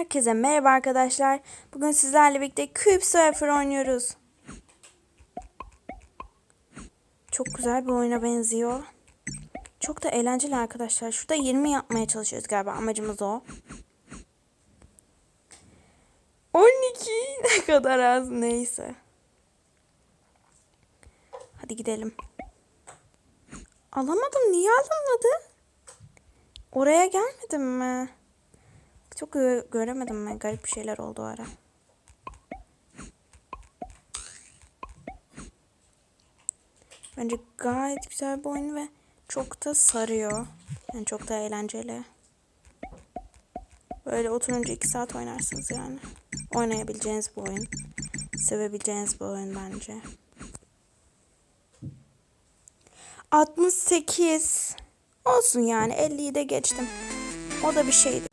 Herkese merhaba arkadaşlar. Bugün sizlerle birlikte Cube Surfer oynuyoruz. Çok güzel bir oyuna benziyor. Çok da eğlenceli arkadaşlar. Şurada 20 yapmaya çalışıyoruz galiba. Amacımız o. 12 ne kadar az neyse. Hadi gidelim. Alamadım. Niye alınmadı? Oraya gelmedim mi? Çok gö- göremedim ben. Garip bir şeyler oldu ara. Bence gayet güzel bir oyun ve çok da sarıyor. Yani çok da eğlenceli. Böyle oturunca iki saat oynarsınız yani. Oynayabileceğiniz bir oyun. Sevebileceğiniz bir oyun bence. 68. Olsun yani 50'yi de geçtim. O da bir şeydi.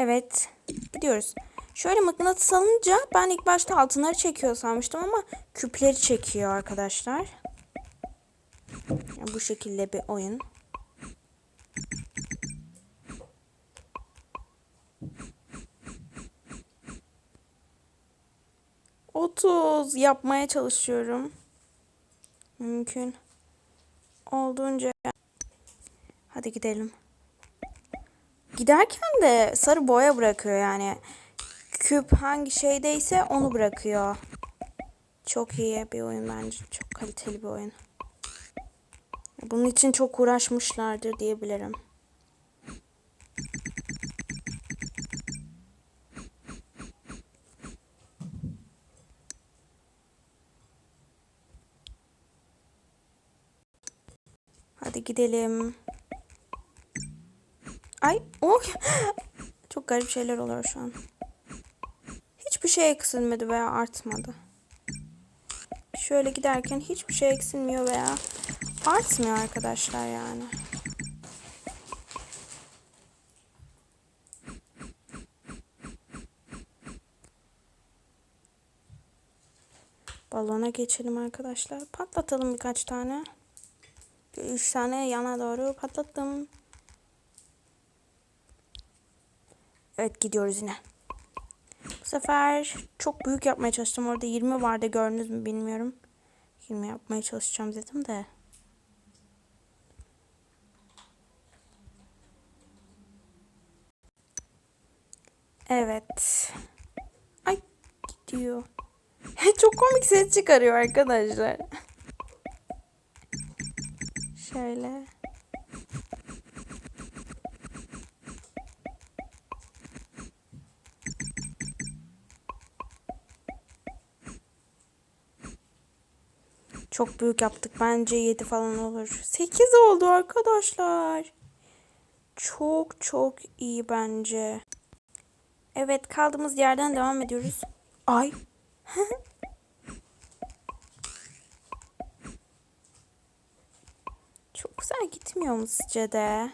Evet. Gidiyoruz. Şöyle mıknatıs alınca ben ilk başta altınları çekiyor sanmıştım ama küpleri çekiyor arkadaşlar. Yani bu şekilde bir oyun. Otuz yapmaya çalışıyorum. Mümkün. Olduğunca. Hadi gidelim. Giderken de sarı boya bırakıyor yani. Küp hangi şeydeyse onu bırakıyor. Çok iyi bir oyun bence. Çok kaliteli bir oyun. Bunun için çok uğraşmışlardır diyebilirim. Hadi gidelim. Ay, oh. Çok garip şeyler oluyor şu an. Hiçbir şey eksilmedi veya artmadı. Şöyle giderken hiçbir şey eksilmiyor veya artmıyor arkadaşlar yani. Balona geçelim arkadaşlar. Patlatalım birkaç tane. Üç tane yana doğru patlattım. Evet gidiyoruz yine. Bu sefer çok büyük yapmaya çalıştım. Orada 20 vardı gördünüz mü bilmiyorum. 20 yapmaya çalışacağım dedim de. Evet. Ay gidiyor. çok komik ses çıkarıyor arkadaşlar. Şöyle. Çok büyük yaptık. Bence 7 falan olur. 8 oldu arkadaşlar. Çok çok iyi bence. Evet kaldığımız yerden devam ediyoruz. Ay. çok güzel gitmiyor mu sizce de?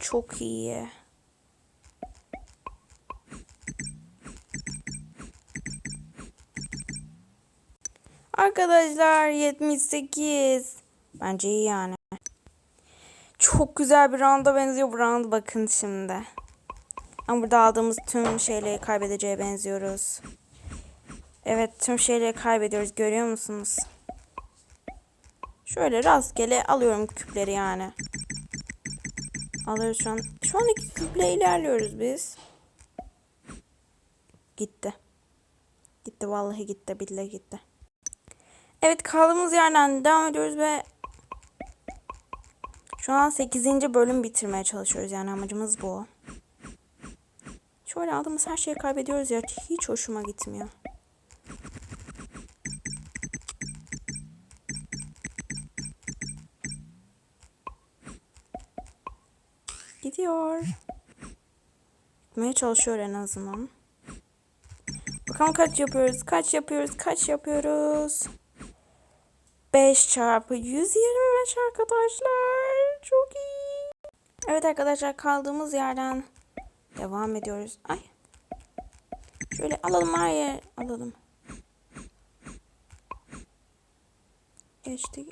Çok iyi. Arkadaşlar 78. Bence iyi yani. Çok güzel bir rounda benziyor bu round bakın şimdi. Ama burada aldığımız tüm şeyleri kaybedeceğe benziyoruz. Evet tüm şeyleri kaybediyoruz görüyor musunuz? Şöyle rastgele alıyorum küpleri yani. Alıyoruz şu an. Şu an iki küple ilerliyoruz biz. Gitti. Gitti vallahi gitti billahi gitti. Evet kaldığımız yerden devam ediyoruz ve şu an 8. bölüm bitirmeye çalışıyoruz yani amacımız bu. Şöyle aldığımız her şeyi kaybediyoruz ya hiç hoşuma gitmiyor. Gidiyor. Gitmeye çalışıyor en azından. Bakalım kaç yapıyoruz, kaç yapıyoruz, kaç yapıyoruz. 5 çarpı 125 arkadaşlar. Çok iyi. Evet arkadaşlar kaldığımız yerden devam ediyoruz. Ay. Şöyle alalım her yer. Alalım. Geçti.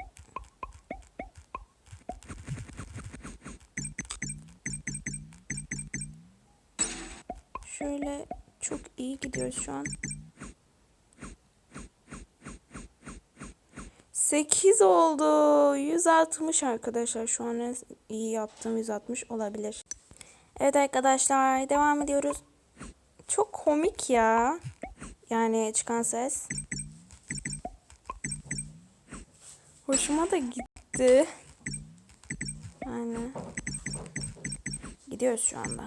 Şöyle çok iyi gidiyoruz şu an. 8 oldu. 160 arkadaşlar. Şu an iyi yaptım 160 olabilir. Evet arkadaşlar devam ediyoruz. Çok komik ya. Yani çıkan ses. Hoşuma da gitti. Yani. Gidiyoruz şu anda.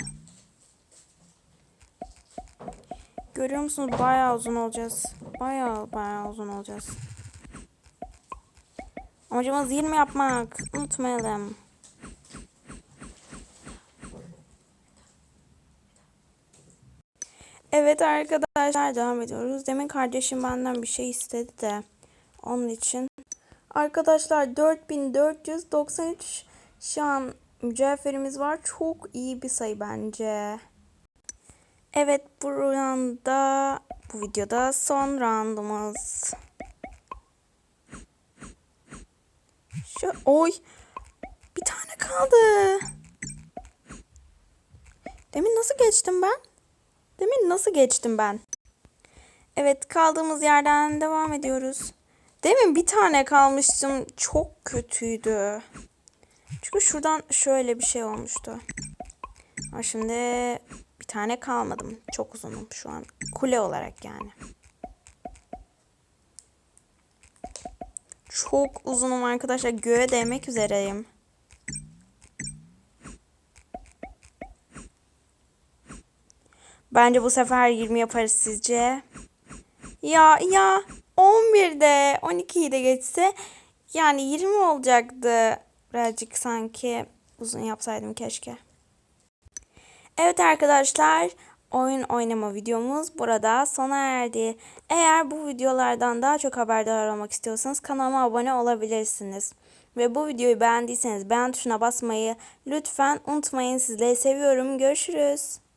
Görüyor musunuz? Bayağı uzun olacağız. Bayağı bayağı uzun olacağız. Amacımız 20 yapmak. Unutmayalım. Evet arkadaşlar devam ediyoruz. Demin kardeşim benden bir şey istedi de onun için. Arkadaşlar 4493 şu an mücevherimiz var. Çok iyi bir sayı bence. Evet bu rounda bu videoda son roundumuz. Şu oy bir tane kaldı. Demin nasıl geçtim ben? Demin nasıl geçtim ben? Evet kaldığımız yerden devam ediyoruz. Demin bir tane kalmıştım. Çok kötüydü. Çünkü şuradan şöyle bir şey olmuştu. Ama şimdi bir tane kalmadım. Çok uzunum şu an. Kule olarak yani. Çok uzunum arkadaşlar. Göğe değmek üzereyim. Bence bu sefer 20 yaparız sizce. Ya ya 11'de 12'yi de geçse yani 20 olacaktı. Birazcık sanki uzun yapsaydım keşke. Evet arkadaşlar oyun oynama videomuz burada sona erdi. Eğer bu videolardan daha çok haberdar olmak istiyorsanız kanalıma abone olabilirsiniz. Ve bu videoyu beğendiyseniz beğen tuşuna basmayı lütfen unutmayın. Sizleri seviyorum. Görüşürüz.